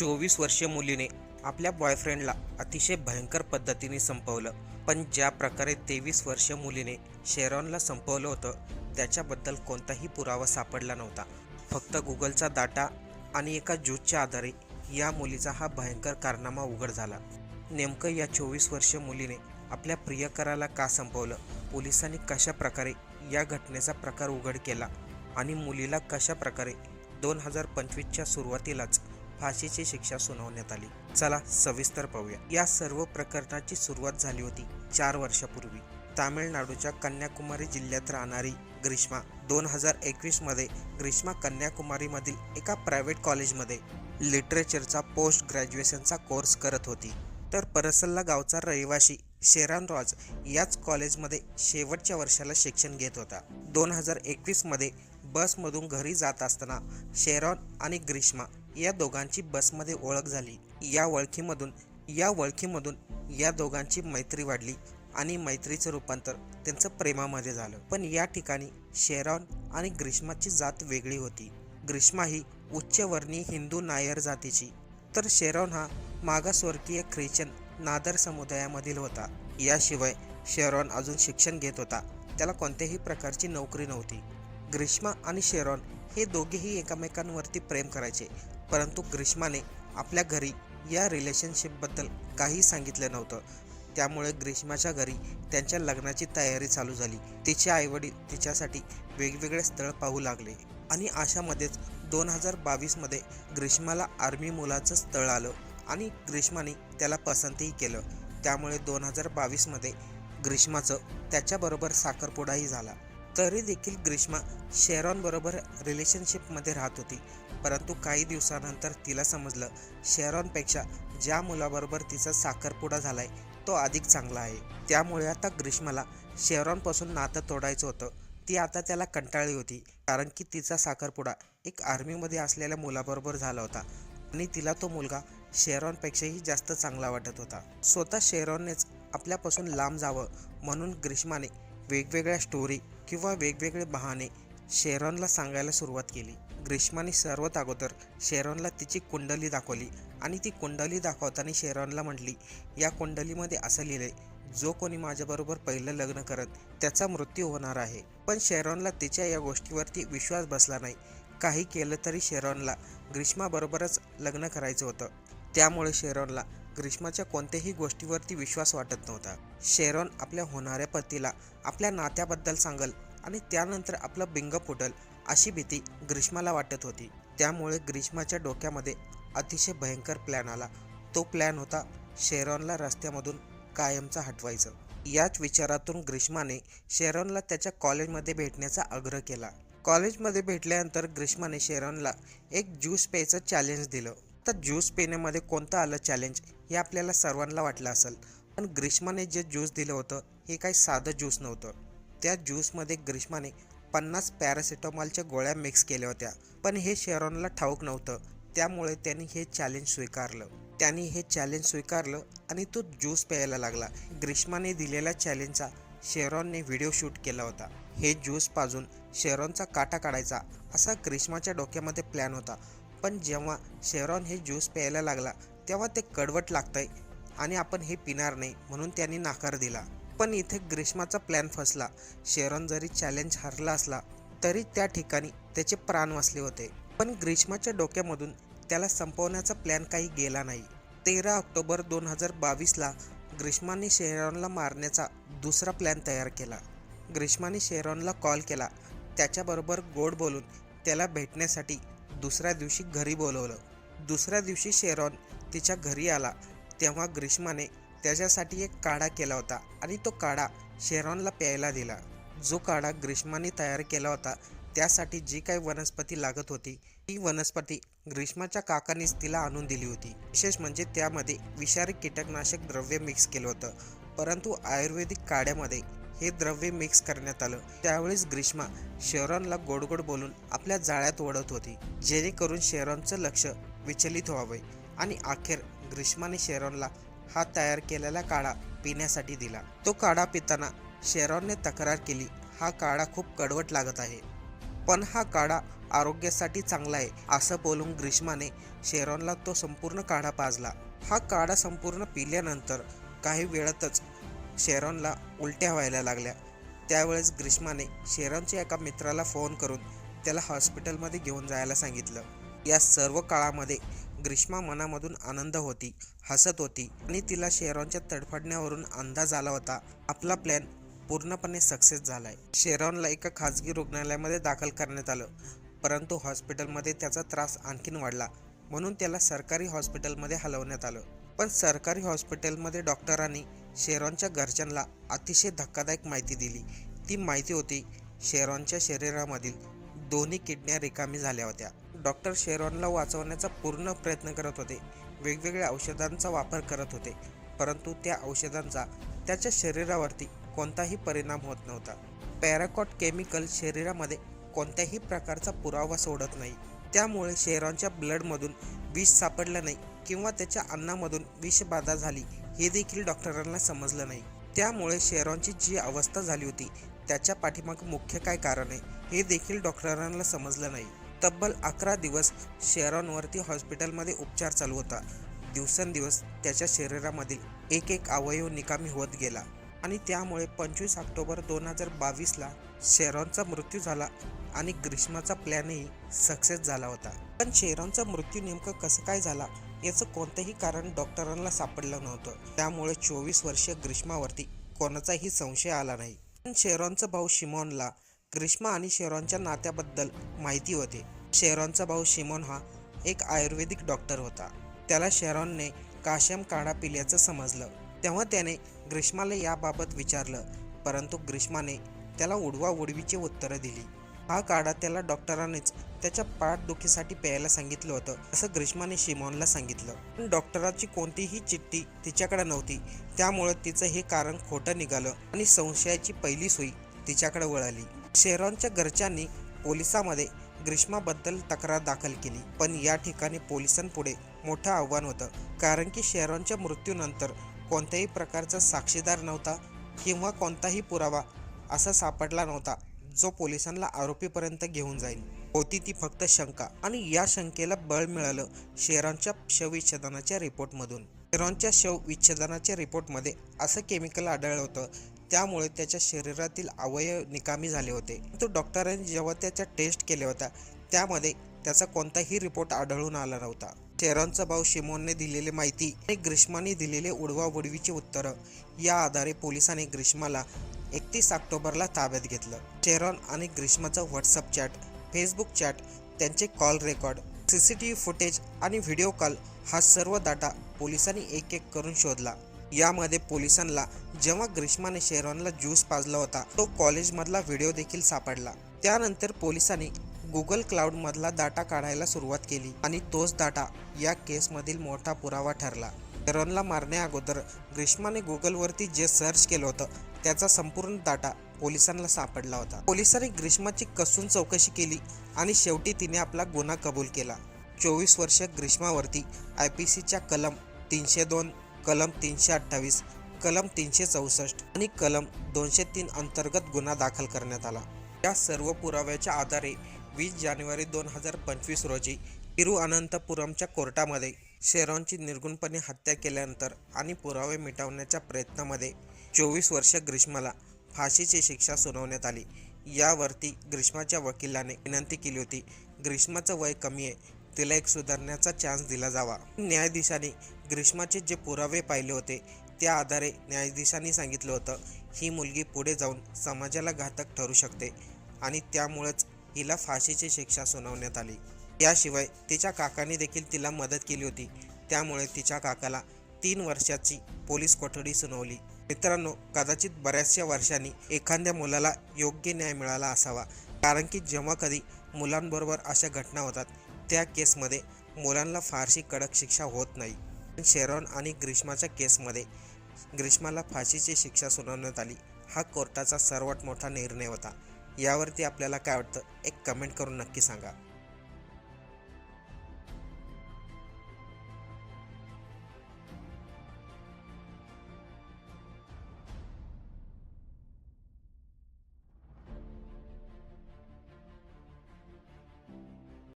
चोवीस वर्षीय मुलीने आपल्या बॉयफ्रेंडला अतिशय भयंकर पद्धतीने संपवलं. पण ज्या प्रकारे तेवीस वर्षीय मुलीने शेरॉनला संपवलं होतं त्याच्याबद्दल कोणताही पुरावा सापडला नव्हता. फक्त गुगलचा डाटा आणि एका ज्यूजच्या आधारे या मुलीचा हा भयंकर कारनामा उघड झाला. नेमकं या चोवीस वर्षीय मुलीने आपल्या प्रियकराला का संपवलं? पोलिसांनी कशा प्रकारे या घटनेचा प्रकार उघड केला? आणि मुलीला कशा प्रकारे दोन हजार पंचवीसच्या सुरुवातीलाच फाशीची शिक्षा सुनावण्यात आली. चला सविस्तर पाहूया. या सर्व प्रकरणाची सुरुवात झाली होती चार वर्षापूर्वी. तामिळनाडूच्या कन्याकुमारी जिल्ह्यात राहणारी ग्रीष्मा दोन हजार एकवीसमध्ये ग्रीष्मा कन्याकुमारीमधील एका प्रायव्हेट कॉलेजमध्ये लिटरेचरचा पोस्ट ग्रॅज्युएशनचा कोर्स करत होती. तर परसल्ला गावचा रहिवासी शेरान रॉज याच कॉलेजमध्ये शेवटच्या वर्षाला शिक्षण घेत होता. दोन हजार एकवीसमध्ये बसमधून घरी जात असताना शेरॉन आणि ग्रीष्मा या दोघांची बसमध्ये ओळख झाली. या ओळखीमधून या ओळखीमधून या दोघांची मैत्री वाढली आणि मैत्रीचं रूपांतर त्यांचं प्रेमामध्ये झालं. पण या ठिकाणी शेरॉन आणि ग्रीष्माची जात वेगळी होती. ग्रीष्मा ही उच्चवर्णीय हिंदू नायर जातीची. तर शेरॉन हा मागासवर्गीय ख्रिश्चन नादर समुदायामधील होता. याशिवाय शेरॉन अजून शिक्षण घेत होता. त्याला कोणत्याही प्रकारची नोकरी नव्हती. ग्रीष्मा आणि शेरॉन हे दोघेही एकमेकांवरती प्रेम करायचे. परंतु ग्रीष्माने आपल्या घरी या रिलेशनशिपबद्दल काही सांगितलं नव्हतं. त्यामुळे ग्रीष्माच्या घरी त्यांच्या लग्नाची तयारी चालू झाली. तिचे आईवडील तिच्यासाठी वेगवेगळे स्थळ पाहू लागले आणि अशामध्येच दोन हजार बावीसमध्ये ग्रीष्माला आर्मी मुलाचं स्थळ आलं आणि ग्रीष्माने त्याला पसंतही केलं. त्यामुळे दोन हजार बावीसमध्ये ग्रीष्माचं त्याच्याबरोबर साखरपुडाही झाला. तरी देखील ग्रीष्मा शेरॉनबरोबर रिलेशनशिपमध्ये राहत होती. परंतु काही दिवसानंतर तिला समजलं शेरॉनपेक्षा ज्या मुलाबरोबर तिचा साखरपुडा झालाय तो अधिक चांगला आहे. त्यामुळे आता ग्रीष्माला शेरॉनपासून नातं तोडायचं होतं. ती आता त्याला कंटाळली होती कारण की तिचा साखरपुडा एक आर्मीमध्ये असलेल्या मुलाबरोबर झाला होता आणि तिला तो मुलगा शेरॉनपेक्षाही जास्त चांगला वाटत होता. स्वतः शेरॉननेच आपल्यापासून लांब जावं म्हणून ग्रीष्माने वेगवेगळ्या स्टोरी किंवा वेगवेगळे बहाणे शेरॉनला सांगायला सुरुवात केली. ग्रीष्माने सर्वात अगोदर शेरॉनला तिची कुंडली दाखवली आणि ती कुंडली दाखवताना शेरॉनला म्हटली या कुंडलीमध्ये असं लिहिले जो कोणी माझ्याबरोबर पहिलं लग्न करत त्याचा मृत्यू होणार आहे. पण शेरॉनला तिच्या या गोष्टीवरती विश्वास बसला नाही. काही केलं तरी शेरॉनला ग्रीष्माबरोबरच लग्न करायचं होतं. त्यामुळे शेरॉनला ग्रीष्माच्या कोणत्याही गोष्टीवरती विश्वास वाटत नव्हता. शेरॉन आपल्या होणाऱ्या पतीला आपल्या नात्याबद्दल सांगल आणि त्यानंतर आपलं बिंग फुटल अशी भीती ग्रीष्माला वाटत होती. त्यामुळे ग्रीष्माच्या डोक्यामध्ये अतिशय भयंकर प्लॅन आला. तो प्लॅन होता शेरॉनला रस्त्यामधून कायमचा हटवायचं. याच विचारातून ग्रीष्माने शेरॉनला त्याच्या कॉलेजमध्ये भेटण्याचा आग्रह केला. कॉलेजमध्ये भेटल्यानंतर ग्रीष्माने शेरॉनला एक ज्यूस प्यायचं चॅलेंज दिलं. आता ज्यूस पिण्यामध्ये कोणतं आलं चॅलेंज हे आपल्याला सर्वांना वाटलं असेल. पण ग्रीष्माने जे ज्यूस दिलं होतं हे काही साधं ज्यूस नव्हतं. त्या ज्यूसमध्ये ग्रीष्माने पन्नास पॅरासिटॉमॉलच्या गोळ्या मिक्स केल्या होत्या. पण हे शेरॉनला ठाऊक नव्हतं. त्यामुळे त्यांनी हे चॅलेंज स्वीकारलं. त्यांनी हे चॅलेंज स्वीकारलं आणि तो ज्यूस प्यायला लागला. ग्रीष्माने दिलेल्या चॅलेंजचा शेरॉनने व्हिडिओ शूट केला होता. हे ज्यूस पाजून शेरॉनचा काटा काढायचा असा ग्रीष्माच्या डोक्यामध्ये प्लॅन होता. पण जेव्हा शेरॉन हे ज्यूस प्यायला लागला तेव्हा ते कडवट लागतंय आणि आपण हे पिणार नाही म्हणून त्यांनी नाकार दिला. पण इथे ग्रीष्माचा प्लॅन फसला. शेरॉन जरी चॅलेंज हरला असला तरी त्या ठिकाणी त्याचे प्राण वाचले होते. पण ग्रीष्माच्या डोक्यामधून त्याला संपवण्याचा प्लॅन काही गेला नाही. तेरा ऑक्टोबर दोन हजार बावीसला ग्रीष्माने शेरॉनला मारण्याचा दुसरा प्लॅन तयार केला. ग्रीष्माने शेरॉनला कॉल केला. त्याच्याबरोबर गोड बोलून त्याला भेटण्यासाठी दुसऱ्या दिवशी घरी बोलवलं. दुसऱ्या दिवशी शेरॉन तिच्या घरी आला. तेव्हा ग्रीष्माने त्याच्यासाठी एक काढा केला होता आणि तो काढा शेरॉनला प्यायला दिला. जो काढा ग्रीष्माने तयार केला होता त्यासाठी जी काही वनस्पती लागत होती ती वनस्पती ग्रीष्माच्या काकानेच तिला आणून दिली होती. विशेष म्हणजे त्यामध्ये विषारी कीटकनाशक द्रव्य मिक्स केलं होतं. परंतु आयुर्वेदिक काड्यामध्ये हे द्रव्य मिक्स करण्यात आलं. त्यावेळेस ग्रीष्मा शेरॉनला गोड गोड बोलून आपल्या जाळ्यात ओढत होती जेणेकरून शेरॉनचं लक्ष विचलित व्हावे आणि अखेर ग्रीष्माने शेरॉनला हा तयार केलेला काढा पिण्यासाठी दिला. तो काढा पिताना शेरॉनने तक्रार केली हा काढा खूप कडवट लागत आहे. पण हा काढा आरोग्यासाठी चांगला आहे असं बोलून ग्रीष्माने शेरॉनला तो संपूर्ण काढा पाजला. हा काढा संपूर्ण पिल्यानंतर काही वेळातच शेरॉनला उलट्या व्हायला लागल्या. त्यावेळेस ग्रीष्माने शेरॉनच्या एका मित्राला फोन करून त्याला हॉस्पिटलमध्ये घेऊन जायला सांगितलं. या सर्व काळामध्ये ग्रीष्मा मनामधून आनंद होती हसत होती आणि तिला शेरॉनच्या तडफडण्यावरून अंदाज आला होता आपला प्लॅन पूर्णपणे सक्सेस झालाय. शेरॉनला एका खाजगी रुग्णालयामध्ये दाखल करण्यात आलं परंतु हॉस्पिटलमध्ये त्याचा त्रास आणखीन वाढला म्हणून त्याला सरकारी हॉस्पिटलमध्ये हलवण्यात आलं. पण सरकारी हॉस्पिटलमध्ये डॉक्टरांनी शेरॉनच्या घरच्यांना अतिशय धक्कादायक माहिती दिली. ती माहिती होती शेरॉनच्या शरीरामधील दोन्ही किडन्या रिकामी झाल्या होत्या. डॉक्टर शेरॉनला वाचवण्याचा पूर्ण प्रयत्न करत होते. वेगवेगळ्या औषधांचा वापर करत होते परंतु त्या औषधांचा त्याच्या शरीरावरती कोणताही परिणाम होत नव्हता. पॅराकॉट केमिकल शरीरामध्ये कोणत्याही प्रकारचा पुरावा सोडत नाही. त्यामुळे शेरॉनच्या ब्लडमधून विष सापडलं नाही किंवा त्याच्या अन्नामधून विषबाधा झाली हे देखील डॉक्टरांना समजलं नाही. त्यामुळे शेरॉनची जी अवस्था झाली होती त्याच्या पाठीमागं मुख्य काय कारण आहे हे देखील डॉक्टरांना समजलं नाही. तब्बल अकरा दिवस शेरॉनवरती हॉस्पिटलमध्ये उपचार चालू होता. दिवसेंदिवस त्याच्या शरीरामधील एक एक अवयव निकामी होत गेला आणि त्यामुळे पंचवीस ऑक्टोबर दोन हजार बावीसला शेरॉनचा मृत्यू झाला आणि ग्रीष्माचा प्लॅनही सक्सेस झाला होता. पण शेरॉनचा मृत्यू नेमकं कसं काय झाला याचं कोणतंही कारण डॉक्टरांना सापडलं नव्हतं. त्यामुळे चोवीस वर्षीय ग्रीष्मावरती कोणाचाही संशय आला नाही. पण शेरॉनचा भाऊ शिमॉनला ग्रीष्मा आणि शेरॉनच्या नात्याबद्दल माहिती होते. शेरॉनचा भाऊ शिमॉन हा एक आयुर्वेदिक डॉक्टर होता. त्याला शेरॉनने काश्यम काढा पिल्याचं समजलं. तेव्हा त्याने ग्रीष्माला याबाबत विचारलं परंतु ग्रीष्माने त्याला उडवा उडवीची उत्तरं दिली. हा काढा त्याला डॉक्टरांनीच त्याच्या पाठदुखीसाठी प्यायला सांगितलं होतं असं ग्रीष्माने शिमॉनला सांगितलं. पण डॉक्टराची कोणतीही चिठ्ठी तिच्याकडे नव्हती. त्यामुळे तिचं हे कारण खोटं निघालं आणि संशयाची पहिली सुई तिच्याकडे वळाली. शेरॉनच्या घरच्यांनी पोलिसामध्ये ग्रीष्माबद्दल तक्रार दाखल केली पण या ठिकाणी पोलिसांपुढे मोठं आव्हान होतं. कारण की शेरॉनच्या मृत्यूनंतर कोणत्याही प्रकारचा साक्षीदार नव्हता किंवा कोणताही पुरावा असा सापडला नव्हता. जो पोलिसांना आरोपीपर्यंत घेऊन जाईल. होती ती फक्त शंका आणि या शंकेला बळ मिळालं शेरॉनच्या शवविच्छेदनाच्या रिपोर्टमधून. शेरॉनच्या शवविच्छेदनाच्या रिपोर्टमध्ये असं केमिकल आढळलं होतं. त्यामुळे त्याच्या शरीरातील अवयव निकामी झाले होते. तो डॉक्टरांनी जेव्हा त्याच्या टेस्ट केल्या होत्या त्यामध्ये त्याचा कोणताही रिपोर्ट आढळून आला नव्हता. शेरॉनचा भाऊ शिमोनने दिलेली माहिती आणि ग्रीष्माने दिलेले उडवा उडवीचे उत्तरं या आधारे पोलिसांनी ग्रीष्माला एकतीस ऑक्टोबरला ताब्यात घेतलं. चेरॉन आणि ग्रीष्माचं व्हॉट्सअप चॅट फेसबुक चॅट त्यांचे call record C C T V footage आणि व्हिडिओ कॉल हा सर्व डाटा पोलिसांनी एक एक करून शोधला. यामध्ये पोलिसांना जेव्हा ग्रीष्माने शेरॉनला ज्यूस पाजला होता तो कॉलेजमधला व्हिडिओ देखील सापडला. त्यानंतर पोलिसांनी गुगल क्लाउडमधला डाटा काढायला सुरुवात केली आणि तोच डाटा या केसमधील मोठा पुरावा ठरला. शेरॉनला मारण्याअगोदर ग्रीष्माने गुगलवरती जे सर्च केलं होतं त्याचा संपूर्ण डाटा पोलिसांना सापडला होता. पोलिसांनी ग्रीष्माची कसून चौकशी केली आणि शेवटी तिने आपला गुन्हा कबूल केला. चोवीस वर्ष ग्रीष्मावरती आय पी सीच्या कलम तीनशे दोन कलम तीनशे अठ्ठावीस कलम तीनशे चौसष्ट आणि कलम दोनशे तीन अंतर्गत गुन्हा दाखल करण्यात आला. या सर्व पुराव्याच्या आधारे वीस जानेवारी दोन हजार पंचवीस रोजी तिरुअनंतपुरमच्या कोर्टामध्ये शेरॉनची निर्गुणपणे हत्या केल्यानंतर आणि पुरावे मिटवण्याच्या प्रयत्नामध्ये चोवीस वर्ष ग्रीष्माला फाशीची शिक्षा सुनावण्यात आली. यावरती ग्रीष्माच्या वकिलाने विनंती केली होती ग्रीष्माचं वय कमी आहे तिला एक सुधारण्याचा चान्स दिला जावा. न्यायाधीशाने ग्रीष्माचे जे पुरावे पाहिले होते त्या आधारे न्यायाधीशांनी सांगितलं होतं ही मुलगी पुढे जाऊन समाजाला घातक ठरू शकते आणि त्यामुळेच हिला फाशीची शिक्षा सुनावण्यात आली. याशिवाय तिच्या काकाने देखील तिला मदत केली होती. त्यामुळे तिच्या काकाला तीन वर्षाची पोलीस कोठडी सुनावली. मित्रांनो कदाचित बऱ्याचशा वर्षांनी एखाद्या मुलाला योग्य न्याय मिळाला असावा. कारण की जेव्हा कधी मुलांबरोबर अशा घटना होतात त्या केसमध्ये मुलांना फारशी कडक शिक्षा होत नाही. पण शेरॉन आणि ग्रीष्माच्या केसमध्ये ग्रीष्माला फाशीची शिक्षा सुनावण्यात आली. हा कोर्टाचा सर्वात मोठा निर्णय होता. यावरती आपल्याला काय वाटतं एक कमेंट करून नक्की सांगा.